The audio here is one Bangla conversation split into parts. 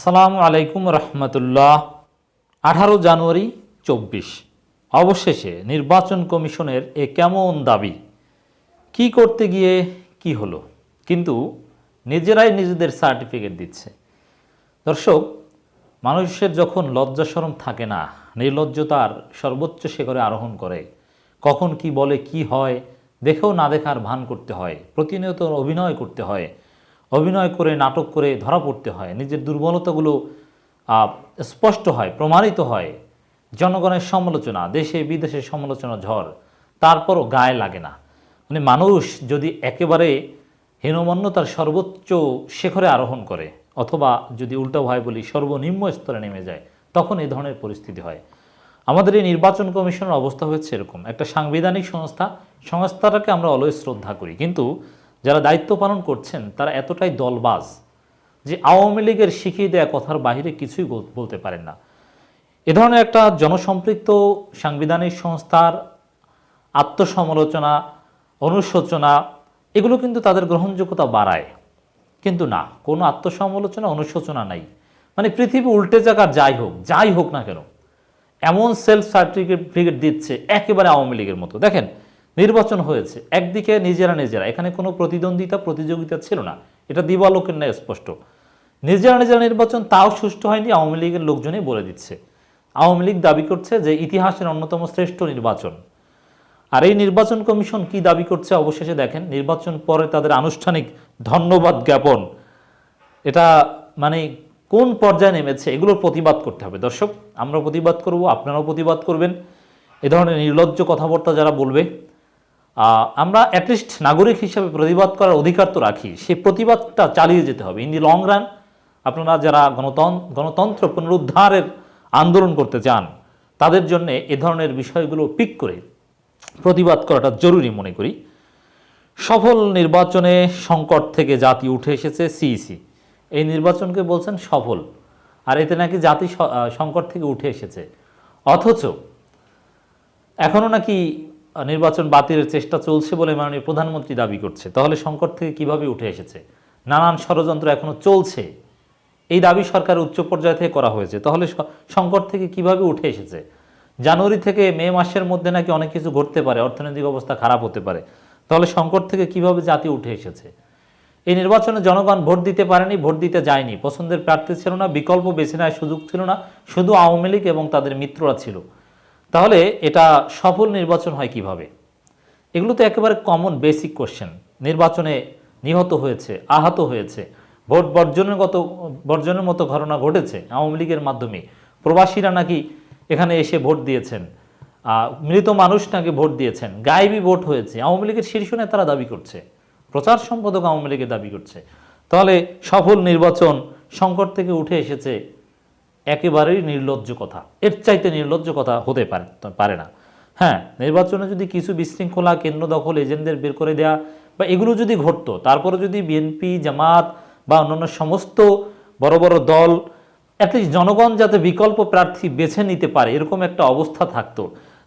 আসসালামু আলাইকুম রহমতুল্লাহ। আঠারো জানুয়ারি চব্বিশ। অবশেষে নির্বাচন কমিশনের এ কেমন দাবি? কি করতে গিয়ে কি হলো? কিন্তু নিজেরাই নিজেদের সার্টিফিকেট দিচ্ছে। দর্শক, মানুষের যখন লজ্জা শরম থাকে না, নির্লজ্জতার সর্বোচ্চ শিখরে আরোহণ করে, কখন কি বলে কি হয়, দেখেও না দেখার ভান করতে হয়, প্রতিনিয়ত অভিনয় করতে হয় অভিনয় করে, নাটক করে ধরা পড়তে হয়। নিজের দুর্বলতাগুলো স্পষ্ট হয়, প্রমাণিত হয়। জনগণের সমালোচনা, দেশে বিদেশে সমালোচনা ঝড়, তারপরও গায়ে লাগে না। মানে মানুষ যদি একেবারে হীনমন্যতার সর্বোচ্চ শেখরে আরোহণ করে, অথবা যদি উল্টো ভয় বলি সর্বনিম্ন স্তরে নেমে যায়, তখন এই ধরনের পরিস্থিতি হয়। আমাদের এই নির্বাচন কমিশনের অবস্থা হয়েছে এরকম। একটা সাংবিধানিক সংস্থা, সংস্থাটাকে আমরা অলওয়েজ শ্রদ্ধা করি। কিন্তু যারা দায়িত্ব পালন করছেন, তারা এতটাই দলবাজ যে আওয়ামী লীগের শিখিয়ে দেওয়া কথার বাইরে কিছুই বলতে পারেন না। এ ধরনের একটা জনসম্পৃক্ত সাংবিধানিক সংস্থার আত্মসমালোচনা, অনুশোচনা, এগুলো কিন্তু তাদের গ্রহণযোগ্যতা বাড়ায়। কিন্তু না, কোনো আত্মসমালোচনা, অনুশোচনা নাই। মানে পৃথিবী উল্টে আর যাই হোক যাই হোক না কেন, এমন সেলফ সার্টিফিকেট দিচ্ছে একেবারে আওয়ামী লীগের মতো। দেখেন নির্বাচন হয়েছে। একদিকে নিজেরা নিজেরা। এখানে কোনো প্রতিদ্বন্দ্বিতা, প্রতিযোগিতা ছিল না। এটা দিবালোকের ন্যায় স্পষ্ট। নিজেরা নিজেরা নির্বাচন তাও সুষ্ঠু হয়নি, আওয়ামী লীগের লোকজনই বলে দিচ্ছে। আওয়ামী লীগ দাবি করছে যে ইতিহাসের অন্যতম শ্রেষ্ঠ নির্বাচন। আর এই নির্বাচন কমিশন কি দাবি করছে অবশেষে দেখেন, নির্বাচন পরে তাদের আনুষ্ঠানিক ধন্যবাদ জ্ঞাপন। এটা মানে কোন পর্যায়ে নেমেছে, এগুলোর প্রতিবাদ করতে হবে। দর্শক আমরা প্রতিবাদ করব, আপনারাও প্রতিবাদ করবেন। এ ধরনের নির্লজ্জ কথাবার্তা যারা বলবে আমরা অ্যাটলিস্ট নাগরিক হিসাবে প্রতিবাদ করার অধিকার তো রাখি। সেই প্রতিবাদটা চালিয়ে যেতে হবে। ইন দি লং রান আপনারা যারা গণতন্ত্র গণতন্ত্র পুনরুদ্ধারের আন্দোলন করতে চান, তাদের জন্য এ ধরনের বিষয়গুলো পিক করে প্রতিবাদ করাটা জরুরি মনে করি। সফল নির্বাচনে সংকট থেকে জাতি উঠে এসেছে সিইসি এই নির্বাচনকে বলছেন সফল। আর এতে নাকি জাতি সংকট থেকে উঠে এসেছে। অথচ এখনও নাকি নির্বাচন বাতিলের চেষ্টা চলছে বলে মাননীয় প্রধানমন্ত্রী দাবি করছে। তাহলে সংকট থেকে কীভাবে উঠে এসেছে? নানান ষড়যন্ত্র এখনও চলছে। এই দাবি সরকারের উচ্চ পর্যায় থেকে করা হয়েছে। তাহলে সংকট থেকে কীভাবে উঠে এসেছে? জানুয়ারি থেকে মে মাসের মধ্যে নাকি অনেক কিছু ঘটতে পারে, অর্থনৈতিক অবস্থা খারাপ হতে পারে। তাহলে সংকট থেকে কীভাবে জাতি উঠে এসেছে? এই নির্বাচনে জনগণ ভোট দিতে পারেনি, ভোট দিতে যায়নি। পছন্দের প্রার্থী ছিল না, বিকল্প বেছে নেওয়ার সুযোগ ছিল না। শুধু আওয়ামী লীগ এবং তাদের মিত্ররা ছিল। তাহলে এটা সফল নির্বাচন হয় কীভাবে? এগুলো তো একেবারে কমন বেসিক কোশ্চেন নির্বাচনে নিহত হয়েছে, আহত হয়েছে, ভোট বর্জনের গত, বর্জনের মতো ঘটনা ঘটেছে আওয়ামী লীগের মাধ্যমে। প্রবাসীরা নাকি এখানে এসে ভোট দিয়েছেন মৃত মানুষ নাকি ভোট দিয়েছেন, গায়েবী ভোট হয়েছে। আওয়ামী লীগের শীর্ষ নেতারা দাবি করছে, প্রচার সম্পাদক আওয়ামী লীগের দাবি করছে। তাহলে সফল নির্বাচন সংকট থেকে উঠে এসেছে একেবারেই নির্লজ্জ কথা। এর চাইতে নির্লজ্জ কথা হতে পারে পারে না। হ্যাঁ নির্বাচনে যদি কিছু বিশৃঙ্খলা, কেন্দ্র দখল, এজেন্টদের বের করে দেয়া বা এগুলো যদি ঘটতো, তারপরে যদি বিএনপি, জামাত বা অন্যান্য সমস্ত বড় বড় দল অ্যাটলিস্ট জনগণ যাতে বিকল্প প্রার্থী বেছে নিতে পারে, এরকম একটা অবস্থা থাকতো,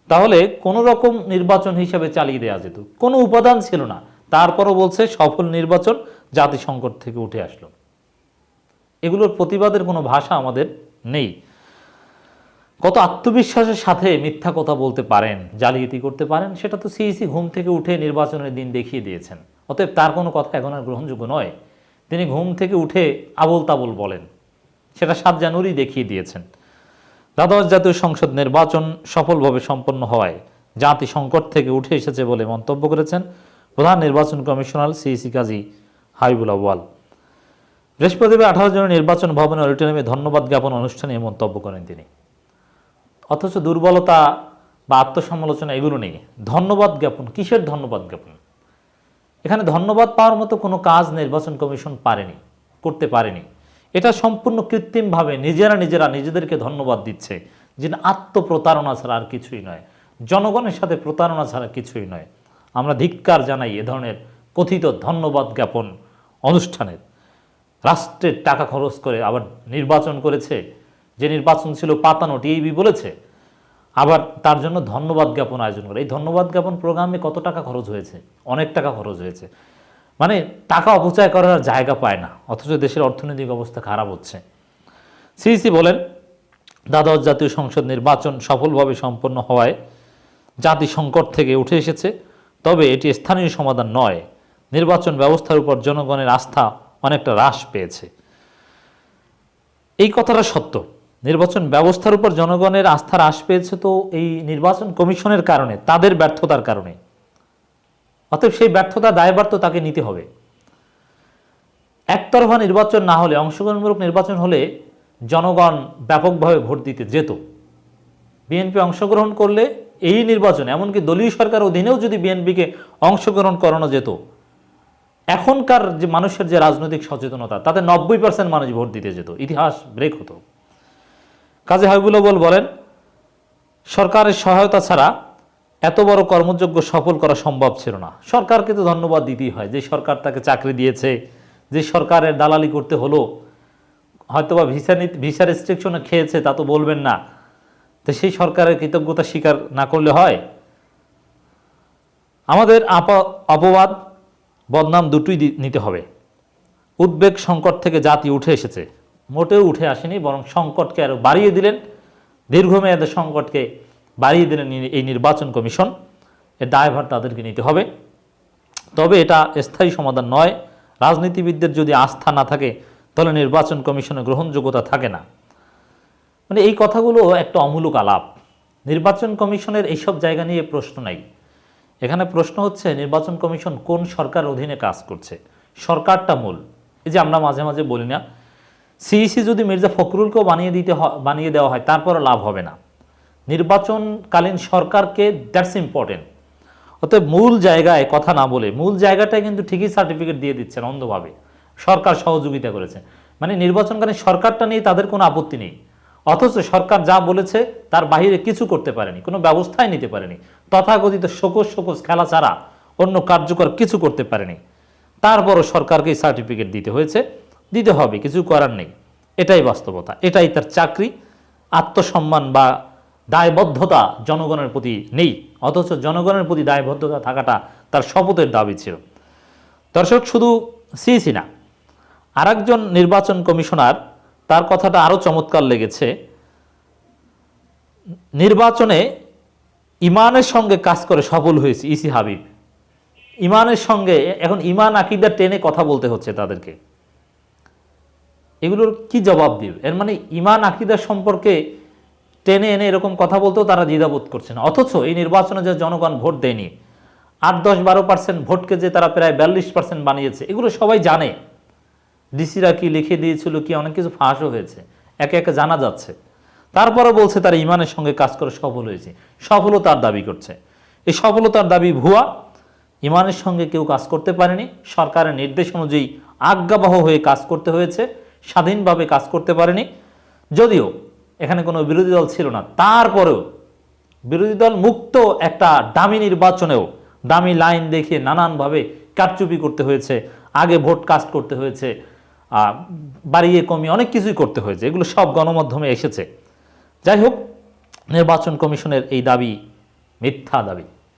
তাহলে কোনো রকম নির্বাচন হিসাবে চালিয়ে দেওয়া যেত। কোনো উপাদান ছিল না। তারপরও বলছে সফল নির্বাচন জাতি সংকট থেকে উঠে আসলো। এগুলোর প্রতিবাদের কোনো ভাষা আমাদের নেই। কত আত্মবিশ্বাসের সাথে মিথ্যা কথা বলতে পারেন, জালিয়াতি করতে পারেন, সেটা তো সিইসি ঘুম থেকে উঠে নির্বাচনের দিন দেখিয়ে দিয়েছেন। অতএব তার কোনো কথা এখন আর গ্রহণযোগ্য নয়। তিনি ঘুম থেকে উঠে আবল তাবল বলেন, সেটা সাত জানুয়ারি দেখিয়ে দিয়েছেন। দ্বাদশ জাতীয় সংসদ নির্বাচন সফলভাবে সম্পন্ন হওয়ায় জাতি সংকট থেকে উঠে এসেছে বলে মন্তব্য করেছেন প্রধান নির্বাচন কমিশনার সিইসি কাজী হাবিবুল আউয়াল। বৃহস্পতিবার আঠারো জনের নির্বাচন ভবনে অডিটোরিয়ামে ধন্যবাদ জ্ঞাপন অনুষ্ঠানে মন্তব্য করেন তিনি। অথচ দুর্বলতা বা আত্মসমালোচনা এগুলো নেই। ধন্যবাদ জ্ঞাপন, কিসের ধন্যবাদ জ্ঞাপন? এখানে ধন্যবাদ পাওয়ার মতো কোনো কাজ নির্বাচন কমিশন পারেনি, করতে পারেনি। এটা সম্পূর্ণ কৃত্রিমভাবে নিজেরা নিজেরা নিজেদেরকে ধন্যবাদ দিচ্ছে, যে আত্মপ্রতারণা ছাড়া আর কিছুই নয়। জনগণের সাথে প্রতারণা ছাড়া কিছুই নয়। আমরা ধিক্কার জানাই এ ধরনের কথিত ধন্যবাদ জ্ঞাপন অনুষ্ঠানের। রাষ্ট্রের টাকা খরচ করে আবার নির্বাচন করেছে। যে নির্বাচন ছিল পাতানো টিএবি বলেছে। আবার তার জন্য ধন্যবাদ জ্ঞাপন আয়োজন করে। এই ধন্যবাদ জ্ঞাপন প্রোগ্রামে কত টাকা খরচ হয়েছে? অনেক টাকা খরচ হয়েছে। মানে টাকা অপচয় করার জায়গা পায় না, অথচ দেশের অর্থনৈতিক অবস্থা খারাপ হচ্ছে। সিইসি বলেন, দ্বাদশ জাতীয় সংসদ নির্বাচন সফলভাবে সম্পন্ন হওয়ায় জাতি সংকট থেকে উঠে এসেছে। তবে এটি স্থানীয় সমাধান নয়। নির্বাচন ব্যবস্থার উপর জনগণের আস্থা অনেকটা হ্রাস পেয়েছে। এই কথাটা সত্য। নির্বাচন ব্যবস্থার উপর জনগণের আস্থা হ্রাস পেয়েছে তো এই নির্বাচন কমিশনের কারণে, তাদের ব্যর্থতার কারণে। অতএব সেই ব্যর্থতা দায়ভার তো তাকে নিতে হবে। একতরফা নির্বাচন না হলে, অংশগ্রহণমূলক নির্বাচন হলে জনগণ ব্যাপকভাবে ভোট দিতে যেত। বিএনপি অংশগ্রহণ করলে এই নির্বাচন, এমনকি দলীয় সরকার অধীনেও যদি বিএনপিকে অংশগ্রহণ করানো যেত এখনকার যে মানুষের যে রাজনৈতিক সচেতনতা, তাতে নব্বই পার্সেন্ট মানুষ ভোট দিতে যেত। ইতিহাস ব্রেক হতো। কাজী হাবিবুল আউয়াল বলেন, সরকারের সহায়তা ছাড়া এত বড় কর্মযোগ্য সফল করা সম্ভব ছিল না। সরকারকে তো ধন্যবাদ দিতেই হয়। যে সরকার তাকে চাকরি দিয়েছে, যে সরকারের দালালি করতে হলো, হয়তোবা ভিসা নীতি ভিসা রেস্ট্রিকশনে খেয়েছে, তা তো বলবেন না। তো সেই সরকারের কৃতজ্ঞতা স্বীকার না করলে হয়? আমাদের আপা- অপবাদ বদনাম দুটোই নিতে হবে। উদ্বেগ সংকট থেকে জাতি উঠে এসেছে। মোটেও উঠে আসেনি, বরং সংকটকে আরও বাড়িয়ে দিলেন। দীর্ঘমেয়াদের সংকটকে বাড়িয়ে দিলেন এই- এই নির্বাচন কমিশন। এর দায়ভার তাদেরকে নিতে হবে। তবে এটা স্থায়ী সমাধান নয়। রাজনীতিবিদদের যদি আস্থা না থাকে, তাহলে নির্বাচন কমিশনের গ্রহণযোগ্যতা থাকে না। মানে এই কথাগুলো একটা অমূলক আলাপ। নির্বাচন কমিশনের এইসব জায়গা নিয়ে প্রশ্ন নাই। এখানে প্রশ্ন হচ্ছে, নির্বাচন কমিশন কোন সরকার অধীনে কাজ করছে? সরকারটা মূল। এই যে আমরা মাঝে মাঝে বলি না, সিইসি যদি মির্জা ফখরুলকেও বানিয়ে দিতে বানিয়ে দেওয়া হয়, তারপরও লাভ হবে না। নির্বাচনকালীন সরকারকে দ্যাটস ইম্পর্টেন্ট। অতএব মূল জায়গায়, কথা না বলে, মূল জায়গাটায় কিন্তু ঠিকই সার্টিফিকেট দিয়ে দিচ্ছেন অন্ধভাবে। সরকার সহযোগিতা করেছে। মানে নির্বাচনকালীন সরকারটা নিয়ে তাদের কোনো আপত্তি নেই। অথচ সরকার যা বলেছে, তার বাইরে কিছু করতে পারেনি, কোনো ব্যবস্থাই নিতে পারেনি। তথাকথিত শোকস শোকস খেলা ছাড়া অন্য কার্যকর কিছু করতে পারেনি। তারপরও সরকারকেই সার্টিফিকেট দিতে হয়েছে। দিতে হবে, কিছু করার নেই। এটাই বাস্তবতা, এটাই তার চাকরি। আত্মসম্মান বা দায়বদ্ধতা জনগণের প্রতি নেই, অথচ জনগণের প্রতি দায়বদ্ধতা থাকাটা তার শপথের দাবি ছিল। দর্শক, শুধু সিইসি না, আরেকজন নির্বাচন কমিশনার, তার কথাটা আরও চমৎকার লেগেছে। নির্বাচনে ইমানের সঙ্গে কাজ করে সফল হয়েছে। ইসি হাবিব। ইমানের সঙ্গে, এখন ইমান আকিদা টেনে কথা বলতে হচ্ছে তাদেরকে। এগুলোর কি জবাব দিবে? এর মানে ইমান আকিদার সম্পর্কে টেনে এনে এরকম কথা বলতেও তারা দ্বিধাবোধ করছে না। অথচ এই নির্বাচনে যে জনগণ ভোট দেয়নি, আট দশ বারো পার্সেন্ট ভোটকে যে তারা প্রায় বিয়াল্লিশ পার্সেন্ট বানিয়েছে, এগুলো সবাই জানে। ডিসিরা কি লিখে দিয়েছিল, কি অনেক কিছু ফাঁসও হয়েছে। একে একে জানা যাচ্ছে। তারপরে বলছে তারা ইমানের সঙ্গে কাজ করে সফল হয়েছে। সফলতার দাবি করছে। এই সফলতার দাবি ভুয়া। ইমানের সঙ্গে কেউ কাজ করতে পারেনি। সরকারের নির্দেশ অনুযায়ী আজ্ঞাবহ হয়ে কাজ করতে হয়েছে। স্বাধীনভাবে কাজ করতে পারেনি। যদিও এখানে কোনো বিরোধী দল ছিল না। তারপরেও বিরোধী দল মুক্ত একটা দামি নির্বাচনেও দামি লাইন দেখিয়ে নানানভাবে কারচুপি করতে হয়েছে। আগে ভোট কাস্ট করতে হয়েছে। বাড়িয়ে কমিয়ে অনেক কিছুই করতে হয়েছে। এগুলো সব গণমাধ্যমে এসেছে। যাই হোক নির্বাচন কমিশনের এই দাবি মিথ্যা দাবি।